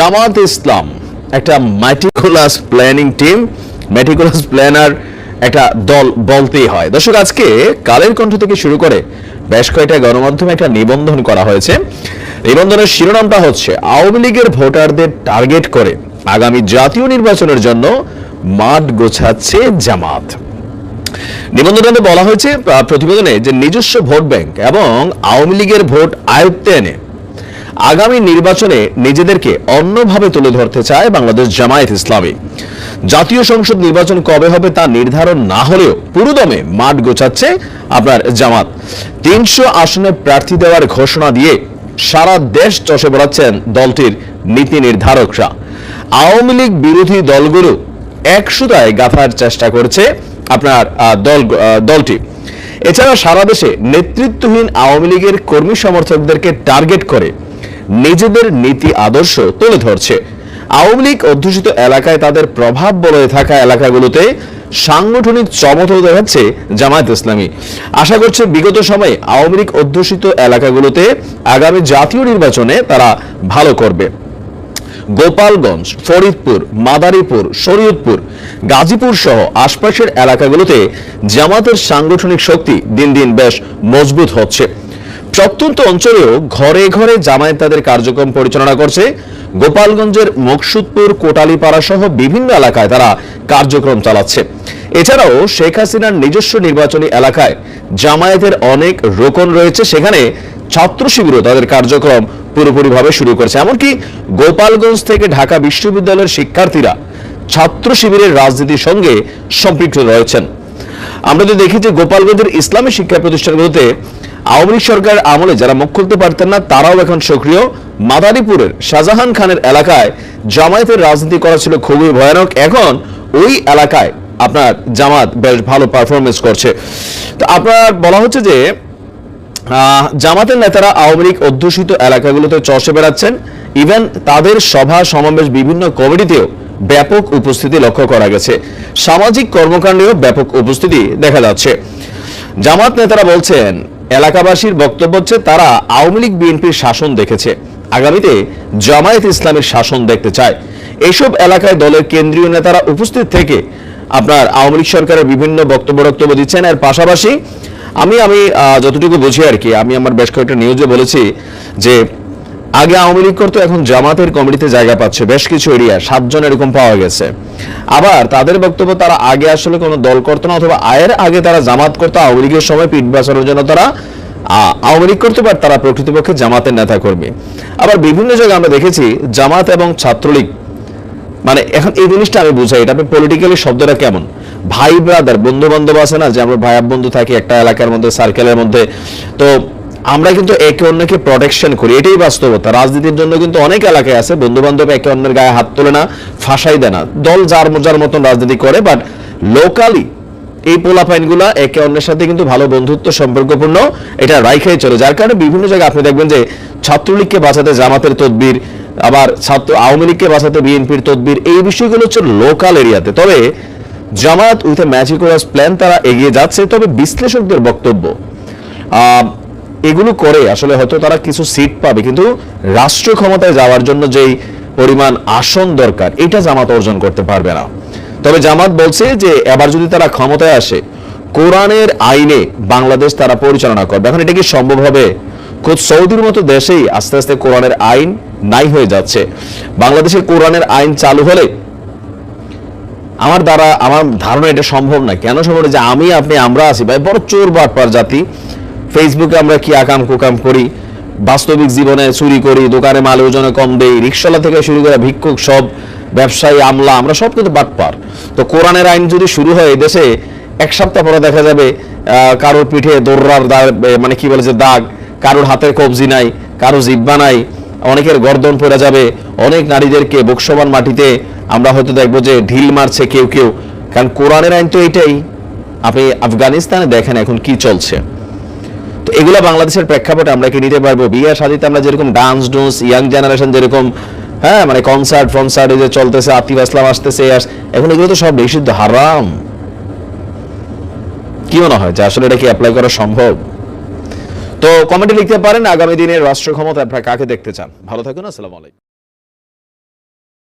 জামাত ইসলাম, একটা meticulous planning team meticulous planner একটা দল বলতেই হয়। দর্শক, আজকে কালের কণ্ঠ থেকে শুরু করে বেশ কয়েকটা গণমাধ্যমে একটা নিবন্ধন করা হয়েছে। নিবন্ধনের শিরোনামটা হচ্ছে, আওয়ামী লীগের ভোটারদের টার্গেট করে আগামী জাতীয় নির্বাচনের জন্য মাঠ গোছাচ্ছে জামাত। নিবন্ধনে বলা হয়েছে প্রতিবেদনে যে নিজস্ব ভোট ব্যাংক এবং আওয়ামী লীগের ভোট আয়ত্তে এনে আগামী নির্বাচনে নিজেদেরকে অন্যভাবে তুলে ধরতে চায় বাংলাদেশ জামায়াত ইসলামী। জাতীয় সংসদ নির্বাচন কবে হবে তা নির্ধারণ না হলেও পুরোদমে মাঠ গোছাচ্ছে আপনার জামাত। তিনশো আসনে প্রার্থী দেওয়ার ঘোষণা দিয়ে সারা দেশ চষে বেড়াচ্ছেন দলটির নীতি নির্ধারকরা। আওয়ামী লীগ বিরোধী দলগুলো একসুতায় গাঁথার চেষ্টা করছে আপনার দল দলটি। এছাড়া সারা দেশে নেতৃত্বহীন আওয়ামী লীগের কর্মী সমর্থকদেরকে টার্গেট করে নিজেদের নীতি আদর্শ তুলে ধরছে। আওয়ামী লীগ অধ্যুষিত এলাকায় তাদের প্রভাব বলয়ে থাকা এলাকাগুলোতে সাংগঠনিক চমৎ দেখাচ্ছে জামায়াত ইসলামী। আশা করছে বিগত সময়ে আওয়ামী লীগ অধ্যুষিত এলাকাগুলোতে আগামী জাতীয় নির্বাচনে তারা ভালো করবে। গোপালগঞ্জ, ফরিদপুর, মাদারীপুর, শরীয়তপুর, গাজীপুর সহ আশপাশের এলাকাগুলোতে জামাতের সাংগঠনিক শক্তি দিন দিন বেশ মজবুত হচ্ছে। প্রত্যন্ত অঞ্চলেও ঘরে ঘরে জামায়াত তাদের কার্যক্রম পরিচালনা করছে গোপালগঞ্জের মকসুদপুর কোটালীপাড়া সহ বিভিন্ন এলাকায় তারা কার্যক্রম চালাচ্ছে। এছাড়াও শেখ হাসিনার নিজস্ব নির্বাচনী এলাকায় জামায়াতের অনেক রোকন রয়েছে। সেখানে ছাত্র শিবিরও তাদের কার্যক্রম পুরোপুরিভাবে শুরু করেছে। এমনকি গোপালগঞ্জ থেকে ঢাকা বিশ্ববিদ্যালয়ের শিক্ষার্থীরা ছাত্র শিবিরের রাজনীতির সঙ্গে সম্পৃক্ত রয়েছেন। আমরা তো দেখি যে গোপালগঞ্জের ইসলামী শিক্ষা প্রতিষ্ঠানগুলোতে আওয়ামী লীগ সরকার আমলে যারা মুখ খুলতে পারতেন না, তারাও এখন সক্রিয়। মাদারীপুরের শাহজাহান খানের এলাকায় জামায়াতের রাজনীতি করা ছিল খুবই ভয়ানক। এখন ওই এলাকায় আপনার জামাত বেশ ভালো পারফরমেন্স করছে। তো আপনার বলা হচ্ছে যে জামাতের নেতারা আওয়ামী লীগ অধ্যুষিত এলাকাগুলোতে চষে বেড়াচ্ছেন। ইভেন তাদের সভা সমাবেশ বিভিন্ন কমিটিতেও ব্যাপক উপস্থিতি লক্ষ্য করা গেছে। সামাজিক কর্মকাণ্ডেও ব্যাপক উপস্থিতি দেখা যাচ্ছে। জামাত নেতারা বলছেন এলাকাবাসীর বক্তব্য হচ্ছে, তারা আওয়ামী লীগ বিএনপির শাসন দেখেছে। আগামীতে জামায়াত ইসলামের শাসন দেখতে চায়। এসব এলাকায় দলের কেন্দ্রীয় নেতারা উপস্থিত থেকে আপনার আওয়ামী লীগ সরকারের বিভিন্ন বক্তব্য বক্তব্য দিচ্ছেন। এর পাশাপাশি আমি আমি যতটুকু বুঝি আর কি, আমি আমার বেশ কয়েকটা নিউজে বলেছি যে আগে আওয়ামী লীগ করতো, এখন জামাতের কমিটিতে জায়গা পাচ্ছে। বেশ কিছু এরিয়া, সাতজন এরকম পাওয়া গেছে। আবার তাদের বক্তব্য, তারা আগে আসলে কোনো দল করতো না, অথবা আয়ের আগে তারা জামাত করতো, আওয়ামী লীগের সময় পিঠ বাঁচানোর জন্য তারা আওয়ামী লীগ করতে পারে তারা প্রকৃতপক্ষে জামাতের নেতা কর্মী আবার বিভিন্ন জায়গায় আমরা দেখেছি, জামাত এবং ছাত্রলীগ মানে এখন এই জিনিসটা আমি বুঝাই, এটা পলিটিক্যালি শব্দটা কেমন? ভাই ব্রাদার বন্ধু বান্ধব আছে না, যে আমরা ভাই বন্ধু থাকি, একটা এলাকার মধ্যে সার্কেলের মধ্যে। তো আমরা কিন্তু একে অন্যকে প্রোটেকশন করি, এটাই বাস্তবতা। রাজনীতির জন্য কিন্তু অনেক এলাকায় আছে বন্ধু বান্ধব একে অন্যের গায়ে হাত তোলে না, ফাঁসাই দেয় না। দল যার যার মতন রাজনীতি করে বাট লোকালি এই পোলাপাইনগুলা একে অন্যের সাথে কিন্তু ভালো বন্ধুত্ব সম্পর্কপূর্ণ, এটা রাইখাই চলে। যার কারণে বিভিন্ন জায়গায় আপনি দেখবেন যে ছাত্রলীগকে বাঁচাতে জামাতের তদবির, আবার ছাত্র আওয়ামী লীগকে বাঁচাতে বিএনপির তদবির, এই বিষয়গুলো হচ্ছে লোকাল এরিয়াতে তবে জামাত উইথ এ ম্যাজিকুলাস প্ল্যান তারা এগিয়ে যাচ্ছে, তবে বিশ্লেষকদের বক্তব্য এগুলো করে আসলে হয়তো তারা কিছু সিট পাবে, কিন্তু রাষ্ট্র ক্ষমতায় যাওয়ার জন্য যেই পরিমাণ আসন দরকার, এটা জামাত অর্জন করতে পারবে না। তবে জামাত বলছে যে, এবার যদি তারা ক্ষমতায় আসে, কোরআনের আইনে বাংলাদেশ তারা পরিচালনা করবে। এখন এটা কি সম্ভব হবে? খোদ সৌদির মতো দেশেই আস্তে আস্তে কোরআনের আইন নাই হয়ে যাচ্ছে। বাংলাদেশের কোরআনের আইন চালু হলে আমার দ্বারা, আমার ধারণা এটা সম্ভব না। কেন সম্ভব যে আমি, আপনি, আমরা আছি। ভাই, বড় চোর বাটপার জাতি। ফেসবুকে আমরা কি আকাম কুকাম করি, বাস্তবিক জীবনে চুরি করি, দোকানে মাল ওজনে কম দেই রিক্সালা থেকে শুরু করে ভিক্ষুক সব, ব্যবসায়ী, আমলা, আমরা সব কিন্তু বাটপার। তো কোরআনের আইন যদি শুরু হয় দেশে, এক সপ্তাহ পরে দেখা যাবে কারোর পিঠে দৌড়ার মানে কি বলে যে দাগ, কারোর হাতের কবজি নাই কারও জিব্বা নাই, অনেকের গর্দন পড়ে যাবে, অনেক নারীদেরকে বক্সবান মাটিতে আমরা হয়তো দেখব যে ঢিল মারছে কেউ কেউ। কারণ কোরআনের আইন তো এটাই। আপনি আফগানিস্তানে দেখেন এখন কি চলছে। এগুলো বাংলাদেশের প্রেক্ষাপটে আমরা কি নিতে পারব? বিয়ের শাদিতে আমরা যেরকম ডান্স ডুন্স ইয়াং জেনারেশন যেরকম হ্যাঁ মানে কনসার্ট ফনসার্ট এই যে চলতেছে, আতিফ আসলাম আসতেছে এখন এগুলো তো সব নিষিদ্ধ, হারাম। কি মনে হয়? যে আসলে এটা কি অ্যাপ্লাই করা সম্ভব? তো কমেন্টে লিখতে পারেন, আগামী দিনের রাষ্ট্র ক্ষমতা আপনারা কাকে দেখতে চান? ভালো থাকুন, আসসালামু আলাইকুম।